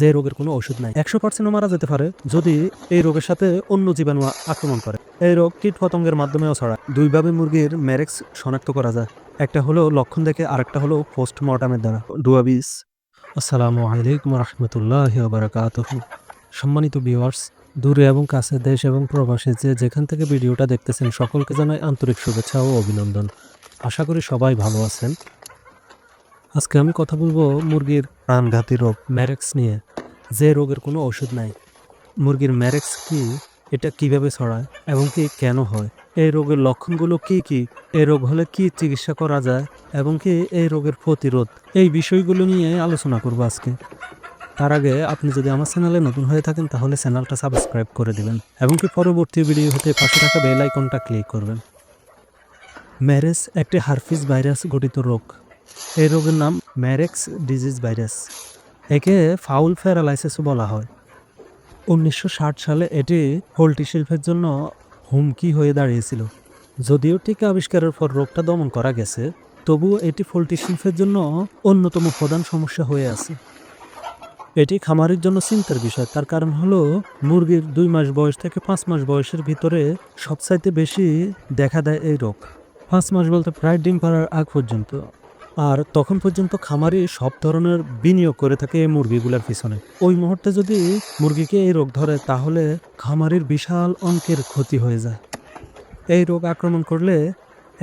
যে রোগের কোনো ওষুধ নাই। একশো পার্সেন্টও মারা যেতে পারে যদি এই রোগের সাথে অন্য জীবাণু আক্রমণ করে। এই রোগ কীট পতঙ্গের মাধ্যমেও ছড়ায়। দুইভাবে মুরগির ম্যারেক্স শনাক্ত করা যায়। একটা হলো লক্ষণ দেখে, আরেকটা হলো পোস্টমর্টমের দ্বারা। ডুয়াবিস আসসালামু আলাইকুম রহমতুল্লাহ বারাকাতুহ। সম্মানিত ভিউয়ার্স, দূরে এবং কাছে দেশ এবং প্রবাসে যে যেখান থেকে ভিডিওটা দেখতেছেন, সকলকে জানাই আন্তরিক শুভেচ্ছা ও অভিনন্দন। আশা করি সবাই ভালো আছেন। আজকে আমি কথা বলব মুরগির প্রাণঘাতী রোগ। ম্যারেক্স নিয়ে। যে রোগের কোনো ওষুধ নাই। মুরগির ম্যারেক্স কি এটা কীভাবে ছড়ায় এবং কি কেন হয়? এই রোগের লক্ষণগুলো কি কি? এই রোগ হলে কি চিকিৎসা করা যায় এবং কি এই রোগের প্রতিরোধ? এই বিষয়গুলো নিয়ে আলোচনা করব আজকে। তার আগে আপনি যদি আমার চ্যানেলে নতুন হয়ে থাকেন তাহলে চ্যানেলটা সাবস্ক্রাইব করে দিবেন এবং কি পরবর্তী ভিডিও হতে পাশে থাকা বেল আইকনটা ক্লিক করবেন। ম্যারেজ একটি হারফিস ভাইরাস গঠিত রোগ। এই রোগের নাম ম্যারেক্স ডিজিজ ভাইরাস। একে ফাউল প্যারালাইসিসও বলা হয়। উনিশশো ষাট সালে এটি পোলট্রি শিল্পের জন্য হুমকি হয়ে দাঁড়িয়েছিল। যদিও টিকা আবিষ্কারের পর রোগটা দমন করা গেছে, তবুও এটি পোলট্রি শিল্পের জন্য অন্যতম প্রধান সমস্যা হয়ে আছে। এটি খামারের জন্য চিন্তার বিষয়। তার কারণ হলো, মুরগির দুই মাস বয়স থেকে পাঁচ মাস বয়সের ভিতরে সবচাইতে বেশি দেখা দেয় এই রোগ। পাঁচ মাস বলতে প্রায় ডিম পাড়ার আগ পর্যন্ত। আর তখন পর্যন্ত খামারি সব ধরনের বিনিয়োগ করে থাকে এই মুরগিগুলোর পিছনে। ওই মুহূর্তে যদি মুরগিকে এই রোগ ধরে, তাহলে খামারির বিশাল অঙ্কের ক্ষতি হয়ে যায়। এই রোগ আক্রমণ করলে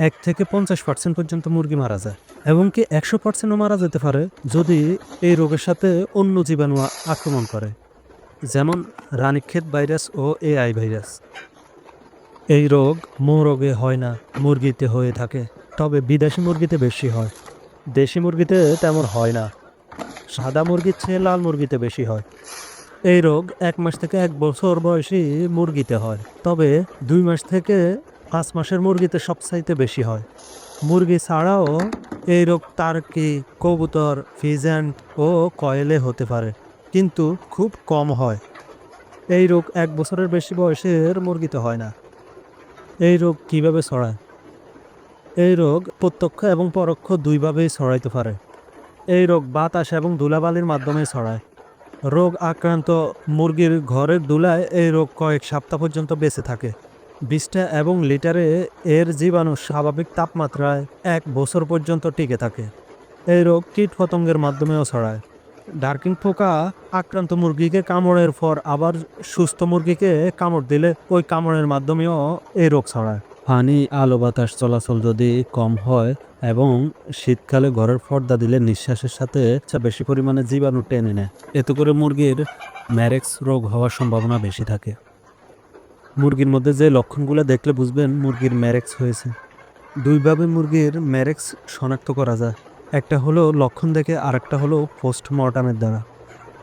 এক থেকে পঞ্চাশ পার্সেন্ট পর্যন্ত মুরগি মারা যায়, এবং কি একশো পার্সেন্টও মারা যেতে পারে যদি এই রোগের সাথে অন্য জীবাণু আক্রমণ করে, যেমন রানীক্ষেত ভাইরাস ও এআই ভাইরাস। এই রোগ মোরগে হয় না, মুরগিতে হয়ে থাকে, তবে বিদেশি মুরগিতে বেশি হয়। দেশি মুরগিতে তেমন হয় না। সাদা মুরগির চেয়ে লাল মুরগিতে বেশি হয়। এই রোগ এক মাস থেকে এক বছর বয়সী মুরগিতে হয়, তবে দুই মাস থেকে পাঁচ মাসের মুরগিতে সবচাইতে বেশি হয়। মুরগি ছাড়াও এই রোগ টার্কি কবুতর ফিজেন্ট ও কয়েলে হতে পারে, কিন্তু খুব কম হয়। এই রোগ এক বছরের বেশি বয়সের মুরগিতে হয় না। এই রোগ কীভাবে ছড়ায়? এই রোগ প্রত্যক্ষ এবং পরোক্ষ দুইভাবেই ছড়াইতে পারে। এই রোগ বাতাস এবং ধুলাবালির মাধ্যমে ছড়ায়। রোগ আক্রান্ত মুরগির ঘরের ধুলায় এই রোগ কয়েক সপ্তাহ পর্যন্ত বেঁচে থাকে। বিষ্ঠা এবং লিটারে এর জীবাণু স্বাভাবিক তাপমাত্রায় এক বছর পর্যন্ত টিকে থাকে। এই রোগ কীট পতঙ্গের মাধ্যমেও ছড়ায়। ডার্কিং পোকা আক্রান্ত মুরগিকে কামড়ের পর আবার সুস্থ মুরগিকে কামড় দিলে ওই কামড়ের মাধ্যমেও এই রোগ ছড়ায়। পানি, আলো বাতাস চলাচল যদি কম হয় এবং শীতকালে ঘরের পর্দা দিলে নিঃশ্বাসের সাথে বেশি পরিমাণে জীবাণু টেনে নেয়। এতে করে মুরগির ম্যারেক্স রোগ হওয়ার সম্ভাবনা বেশি থাকে। মুরগির মধ্যে যে লক্ষণগুলো দেখলে বুঝবেন মুরগির ম্যারেক্স হয়েছে। দুইভাবে মুরগির ম্যারেক্স শনাক্ত করা যায়। একটা হলো লক্ষণ দেখে, আরেকটা হলো পোস্টমর্টমের দ্বারা।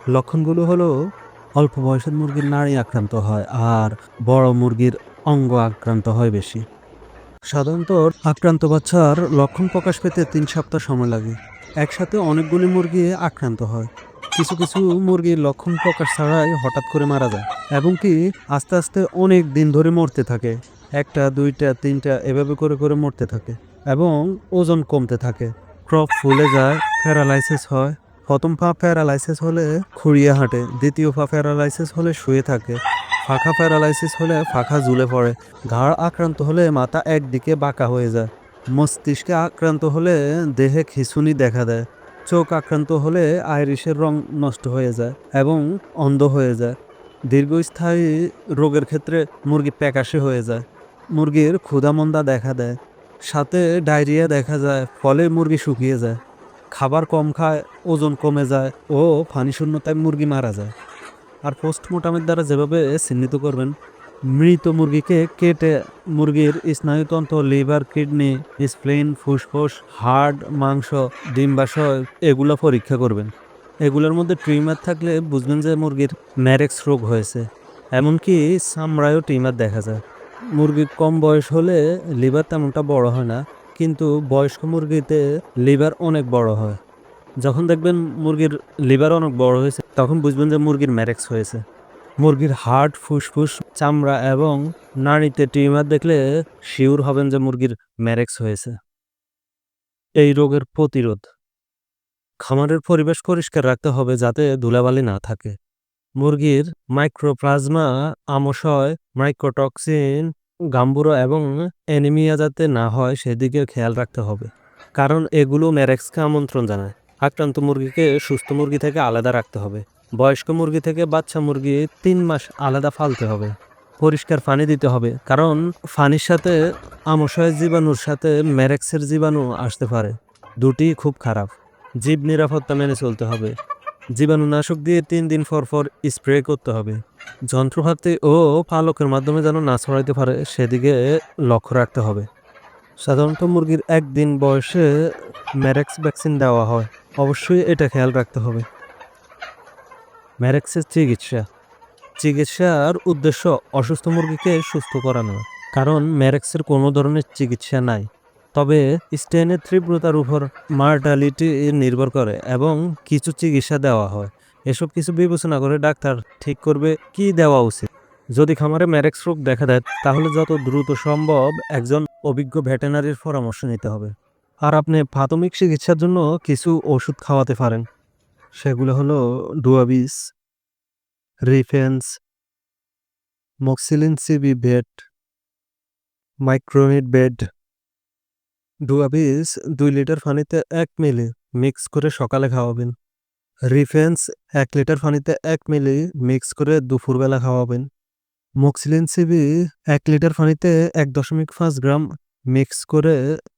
লক্ষণগুলো হলো, অল্প বয়সের মুরগির নাড়ি আক্রান্ত হয় আর বড় মুরগির অঙ্গ আক্রান্ত হয় বেশি। সাধারণত আক্রান্ত বাচ্চার লক্ষণ প্রকাশ পেতে তিন সপ্তাহ সময় লাগে। একসাথে অনেকগুলি মুরগি আক্রান্ত হয়। কিছু কিছু মুরগির লক্ষণ প্রকাশ ছাড়াই হঠাৎ করে মারা যায় এবং কি আস্তে আস্তে অনেক দিন ধরে মরতে থাকে। একটা, দুইটা, তিনটা এভাবে করে করে মরতে থাকে এবং ওজন কমতে থাকে। ক্রপ ফুলে যায়, প্যারালাইসিস হয়। প্রথম পা প্যারালাইসিস হলে খুঁড়িয়ে হাঁটে, দ্বিতীয় পা প্যারালাইসিস হলে শুয়ে থাকে। ফাঁকা প্যারালাইসিস হলে ফাঁকা ঝুলে পড়ে। ঘাড় আক্রান্ত হলে মাথা একদিকে বাঁকা হয়ে যায়। মস্তিষ্কে আক্রান্ত হলে দেহে খিঁচুনি দেখা দেয়। চোখ আক্রান্ত হলে আইরিশের রং নষ্ট হয়ে যায় এবং অন্ধ হয়ে যায়। দীর্ঘস্থায়ী রোগের ক্ষেত্রে মুরগি প্যাকাশে হয়ে যায়। মুরগির ক্ষুধামন্দা দেখা দেয়। সাথে ডায়রিয়া দেখা যায়, ফলে মুরগি শুকিয়ে যায়। খাবার কম খায়, ওজন কমে যায় ও পানি শূন্যতায় মুরগি মারা যায়। আর পোস্টমর্টমের দ্বারা যেভাবে চিহ্নিত করবেন, মৃত মুরগিকে কেটে মুরগির স্নায়ুতন্ত্র, লিভার, কিডনি, স্প্লেন, ফুসফুস, হাড়, মাংস, ডিম্বাশয় এগুলো পরীক্ষা করবেন। এগুলোর মধ্যে ট্রিমার থাকলে বুঝবেন যে মুরগির ম্যারেক্স রোগ হয়েছে। এমনকি চামড়ায়ও ট্রিমার দেখা যায়। মুরগির কম বয়স হলে লিভার তেমনটা বড় হয় না, কিন্তু বয়স্ক মুরগিতে লিভার অনেক বড় হয়। যখন দেখবেন মুরগির লিভার অনেক বড় হয়েছে, তখন বুঝবেন যে মুরগির ম্যারেক্স হয়েছে। মুরগির হার্ট ফুসফুস, চামড়া এবং নাড়িতে টিউমার দেখলে শিওর হবেন যে মুরগির ম্যারেক্স হয়েছে। এই রোগের প্রতিরোধ। খামারের পরিবেশ পরিষ্কার রাখতে হবে যাতে ধুলাবালি না থাকে। মুরগির মাইক্রোপ্লাজমা আমশয় মাইক্রোটক্সিন গাম্বুরো এবং অ্যানিমিয়া যাতে না হয়, সেদিকে খেয়াল রাখতে হবে। কারণ এগুলো ম্যারেক্সকে আমন্ত্রণ জানায়। আক্রান্ত মুরগিকে সুস্থ মুরগি থেকে আলাদা রাখতে হবে। বয়স্ক মুরগি থেকে বাচ্চা মুরগি তিন মাস আলাদা ফালতে হবে। পরিষ্কার পানি দিতে হবে, কারণ পানির সাথে আমশয় জীবাণুর সাথে ম্যারেক্সের জীবাণু আসতে পারে। দুটি খুব খারাপ। জীব নিরাপত্তা মেনে চলতে হবে। জীবাণুনাশক দিয়ে তিন দিন পর পর স্প্রে করতে হবে। যন্ত্রপাতি ও পালকের মাধ্যমে যেন না ছড়াইতে পারে, সেদিকে লক্ষ্য রাখতে হবে। সাধারণত মুরগির একদিন বয়সে ম্যারেক্স ভ্যাকসিন দেওয়া হয়। অবশ্যই এটা খেয়াল রাখতে হবে। ম্যারেক্সের চিকিৎসা। চিকিৎসার উদ্দেশ্য অসুস্থ মুরগিকে সুস্থ করানো, কারণ ম্যারেক্সের কোনো ধরনের চিকিৎসা নাই। তবে স্টেনের তীব্রতার উপর মার্টালিটি নির্ভর করে এবং কিছু চিকিৎসা দেওয়া হয়। এসব কিছু বিবেচনা করে ডাক্তার ঠিক করবে কি দেওয়া উচিত। যদি খামারে ম্যারেক্স রোগ দেখা দেয়, তাহলে যত দ্রুত সম্ভব একজন অভিজ্ঞ ভেটেনারির পরামর্শ নিতে হবে। আর আপনি প্রাথমিক চিকিৎসার জন্য কিছু ওষুধ খাওয়াতে পারেন। সেগুলো হলো ডুয়াবিস, রিফেন্স, মক্সিলিন সিবি বেড মাইক্রোনিট বেড। ডুয়াবিস দুই লিটার পানিতে এক মিলি মিক্স করে সকালে খাওয়াবেন। রিফেন্স এক লিটার পানিতে এক মিলি মিক্স করে দুপুরবেলা খাওয়াবেন। মক্সিলিন সিবি এক লিটার পানিতে এক দশমিক পাঁচ গ্রাম মিক্স করে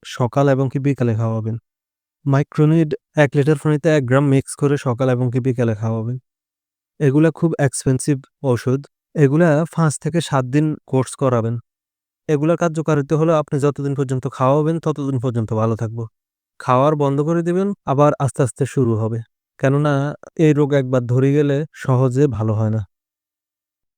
সকাল এবং কি বিকালে খাওয়াবেন। মাইক্রোনিড এক লিটার পানিতে এক গ্রাম মিক্স করে সকাল এবং কি বিকালে খাওয়াবেন। এগুলা খুব এক্সপেন্সিভ ওষুধ এগুলা পাঁচ থেকে সাত দিন কোর্স করাবেন। এগুলার কার্যকারিতা হলো আপনি যতদিন পর্যন্ত খাওয়াবেন, ততদিন পর্যন্ত ভালো থাকব। খাওয়ার বন্ধ করে দিবেন, আবার আস্তে আস্তে শুরু হবে। কেননা এই রোগ একবার ধরে গেলে সহজে ভালো হয় না।